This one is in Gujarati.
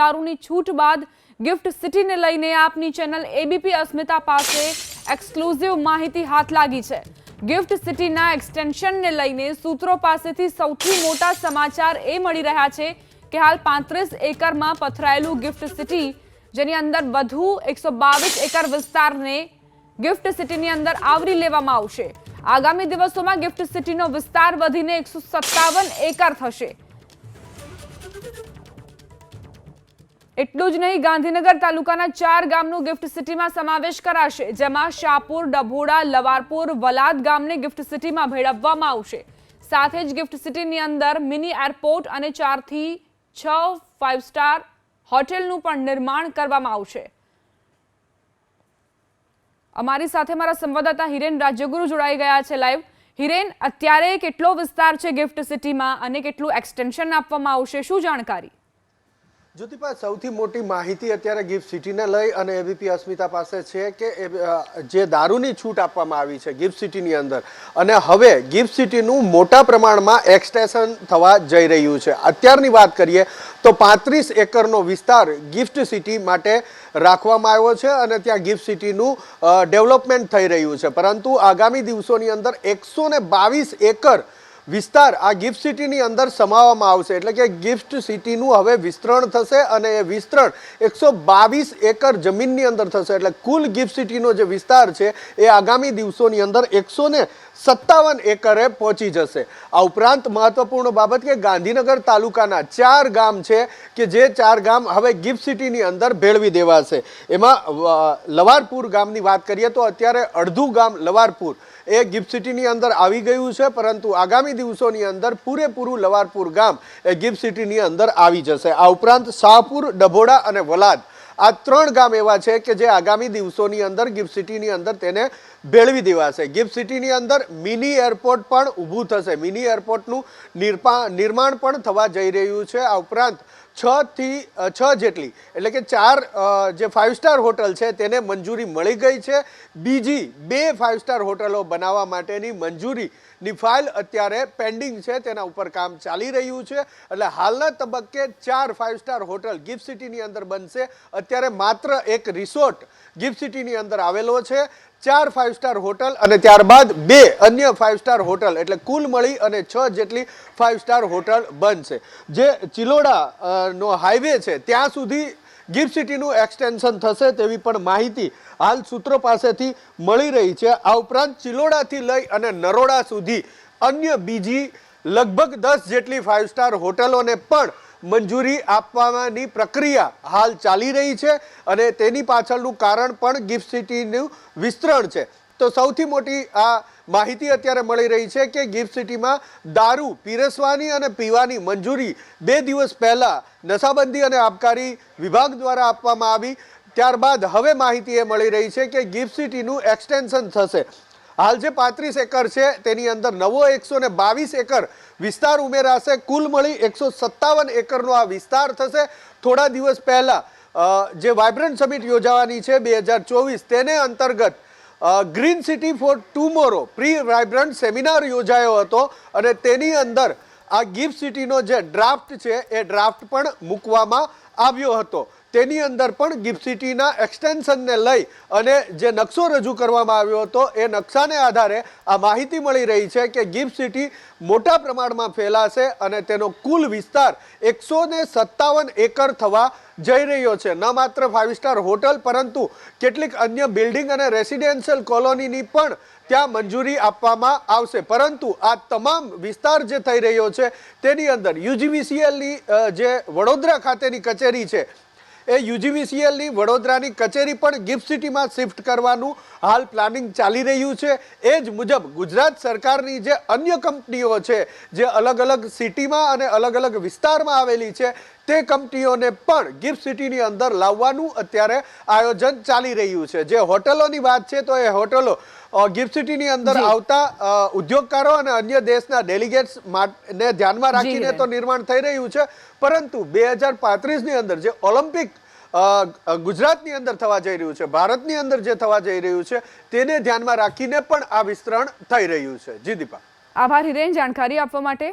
દારૂની છૂટ બાદ ગિફ્ટ સિટીને લઈને આપની ચેનલ એબીપી અસ્મિતા પાસે એક્સક્લુઝિવ માહિતી હાથ લાગી છે. ગિફ્ટ સિટીના એક્સટેન્શનને લઈને સૂત્રો પાસેથી સૌથી મોટા સમાચાર એ મળી રહ્યા છે કે હાલ પાંત્રીસ એકરમાં પથરાયેલું ગિફ્ટ સિટી, જેની અંદર વધુ એકસો એકર વિસ્તારને ગિફ્ટ સિટીની અંદર આવરી લેવામાં આવશે. આગામી દિવસોમાં ગિફ્ટ સિટીનો વિસ્તાર વધીને એકસો એકર થશે. એટલું જ નહીં, ગાંધીનગર તાલુકાના ચાર ગામનું ગિફ્ટ સિટીમાં સમાવેશ કરાશે, જેમાં શાહપુર, ડભોડા, લવારપુર, વલાદ ગામને ગિફ્ટ સિટીમાં ભેળવવામાં આવશે. સાથે જ ગિફ્ટ સિટીની અંદર મિની એરપોર્ટ અને ચારથી છ ફાઇવ સ્ટાર હોટેલનું પણ નિર્માણ કરવામાં આવશે. અમારી સાથે મારા સંવાદદાતા હિરેન રાજ્યગુરુ જોડાઈ ગયા છે લાઈવ હિરેન, અત્યારે કેટલો વિસ્તાર છે ગિફ્ટ સિટીમાં અને કેટલું એક્સટેન્શન આપવામાં આવશે, શું જાણકારી? જ્યોતિપા સૌથી મોટી માહિતી અત્યારે ગિફ્ટ સિટીને લઈ અને એબીપી અસ્મિતા પાસે છે કે જે દારૂની છૂટ આપવામાં આવી છે ગિફ્ટ સિટીની અંદર. અને હવે ગિફ્ટ સિટીનું મોટા પ્રમાણમાં એક્સટેન્શન થવા જઈ રહ્યું છે. અત્યારની વાત કરીએ તો પાંત્રીસ એકરનો વિસ્તાર ગિફ્ટ સિટી માટે રાખવામાં આવ્યો છે અને ત્યાં ગિફ્ટ સિટીનું ડેવલપમેન્ટ થઈ રહ્યું છે. પરંતુ આગામી દિવસોની અંદર એકસો બાવીસ એકર વિસ્તાર આ ગિફ્ટ સિટીની અંદર સમાવવામાં આવશે. એટલે કે ગિફ્ટ સિટીનું હવે વિસ્તરણ થશે અને એ વિસ્તરણ એકસો બાવીસ એકર જમીનની અંદર થશે. એટલે કુલ ગિફ્ટ સિટીનો જે વિસ્તાર છે, એ આગામી દિવસોની અંદર એકસો સત્તાવન એકરે પહોંચી જશે. આ ઉપરાંત મહત્વપૂર્ણ બાબત કે ગાંધીનગર તાલુકાના ચાર ગામ છે કે જે ચાર ગામ હવે ગિફ્ટ સિટીની અંદર ભેળવી દેવાશે. એમાં લવારપુર ગામની વાત કરીએ તો અત્યારે અડધું ગામ લવારપુર એ ગિફ્ટ સિટીની અંદર આવી ગયું છે, પરંતુ આગામી દિવસોની અંદર પૂરેપૂરું લવારપુર ગામ એ ગિફ્ટ સિટીની અંદર આવી જશે. આ ઉપરાંત શાહપુર, ડભોડા અને વલાદ આ ત્રણ ગામ એવા છે કે જે આગામી દિવસોની અંદર ગિફ્ટ સિટીની અંદર તેને ભેળવી દેવાશે. ગિફ્ટ સિટીની અંદર મિની એરપોર્ટ પણ ઊભું થશે. મિની એરપોર્ટનું નિર્માણ પણ થવા જઈ રહ્યું છે. આ ઉપરાંત છ થી છ જેટલી, એટલે કે ચાર જે ફાઇવ સ્ટાર હોટલ છે તેને મંજૂરી મળી ગઈ છે. બીજી બે ફાઇવ સ્ટાર હોટલો બનાવવા માટેની મંજૂરીની ફાઇલ અત્યારે પેન્ડિંગ છે, તેના ઉપર કામ ચાલી રહ્યું છે. એટલે હાલના તબક્કે ચાર ફાઇવ સ્ટાર હોટલ ગિફ્ટ સિટીની અંદર બનશે. અત્યારે માત્ર એક રિસોર્ટ ગિફ્ટ સિટીની અંદર આવેલો છે. ચાર ફાઇવ સ્ટાર હોટલ અને ત્યારબાદ બે અન્ય ફાઇવ સ્ટાર હોટલ, એટલે કુલ મળી અને છ જેટલી ફાઇવ સ્ટાર હોટલ બનશે. જે ચિલોડા નો હાઈવે છે, ત્યાં સુધી ગિફ્ટ સિટીનું એક્સટેન્શન થશે તેવી પણ માહિતી હાલ સૂત્રો પાસેથી મળી રહી છે. આ ઉપરાંત ચિલોડાથી લઈ અને નરોડા સુધી અન્ય બીજી લગભગ દસ જેટલી ફાઇવ સ્ટાર હોટલોને પણ મંજૂરી આપવાની પ્રક્રિયા હાલ ચાલી રહી છે અને તેની પાછળનું કારણ પણ ગિફ્ટ સિટીનું વિસ્તરણ છે. તો સૌથી મોટી આ માહિતી અત્યારે મળી રહી છે કે ગિફ્ટ સિટીમાં દારૂ પીરસવાની અને પીવાની મંજૂરી બે દિવસ પહેલા નશાબંધી અને આબકારી વિભાગ દ્વારા આપવામાં આવી. ત્યારબાદ હવે માહિતી એ મળી રહી છે કે ગિફ્ટ સિટીનું એક્સટેન્શન થશે. હાલ જે પાંત્રીસ એકર છે તેની અંદર નવો એકસો ને બાવીસ એકર વિસ્તાર ઉમેરાશે. કુલ મળી એકસો સત્તાવન એકરનો આ વિસ્તાર થશે. થોડા દિવસ પહેલાં જે વાઇબ્રન્ટ સમિટ યોજાવાની છે બે હજાર ચોવીસ, તેને અંતર્ગત green city for tomorrow pre vibrant seminar યોજાયો હતો અને તેની અંદર આ ગિફ્ટ સિટીનો જે ડ્રાફ્ટ છે, એ ડ્રાફ્ટ પણ મૂકવામાં આવ્યો હતો. તેની અંદર પણ ગિફ્ટ સિટીના એક્સટેન્શનને લઈ અને જે નકશો રજૂ કરવામાં આવ્યો હતો, એ નકશાને આધારે આ માહિતી મળી રહી છે કે ગિફ્ટ સિટી મોટા પ્રમાણમાં ફેલાશે અને તેનો કુલ વિસ્તાર એકસો સત્તાવન એકર થવા જઈ રહ્યો છે. ન માત્ર ફાઇવ સ્ટાર હોટલ, પરંતુ કેટલીક અન્ય બિલ્ડિંગ અને રેસિડેન્શિયલ કોલોનીની પણ ત્યાં મંજૂરી આપવામાં આવશે. પરંતુ આ તમામ વિસ્તાર જે થઈ રહ્યો છે, તેની અંદર યુજીવીસીએલની જે વડોદરા ખાતેની કચેરી છે એ યુજીવીસીએલની વડોદરાની કચેરી પણ ગિફ્ટ સિટીમાં શિફ્ટ કરવાનું હાલ પ્લાનિંગ ચાલી રહ્યું છે. એ જ મુજબ ગુજરાત સરકારની જે અન્ય કંપનીઓ છે, જે અલગ અલગ સિટીમાં અને અલગ અલગ વિસ્તારમાં આવેલી છે, તે કંપનીઓને પણ ગિફ્ટ સિટીની અંદર લાવવાનું અત્યારે આયોજન ચાલી રહ્યું છે. જે હોટલોની વાત છે, તો એ હોટલો ગિફ્ટ સિટીની અંદર આવતા ઉદ્યોગકારો અને અન્ય દેશના ડેલિગેટ્સ ને ધ્યાનમાં રાખીને તો નિર્માણ થઈ રહ્યું છે. પરંતુ બે હજાર પાંત્રીસની અંદર જે ઓલિમ્પિક ગુજરાતની અંદર થવા જઈ રહ્યું છે ભારતની અંદર જે થવા જઈ રહ્યું છે તેને ધ્યાનમાં રાખીને પણ આ વિસ્તરણ થઈ રહ્યું છે. જી દીપા. આભાર હિરેન જાણકારી આપવા માટે.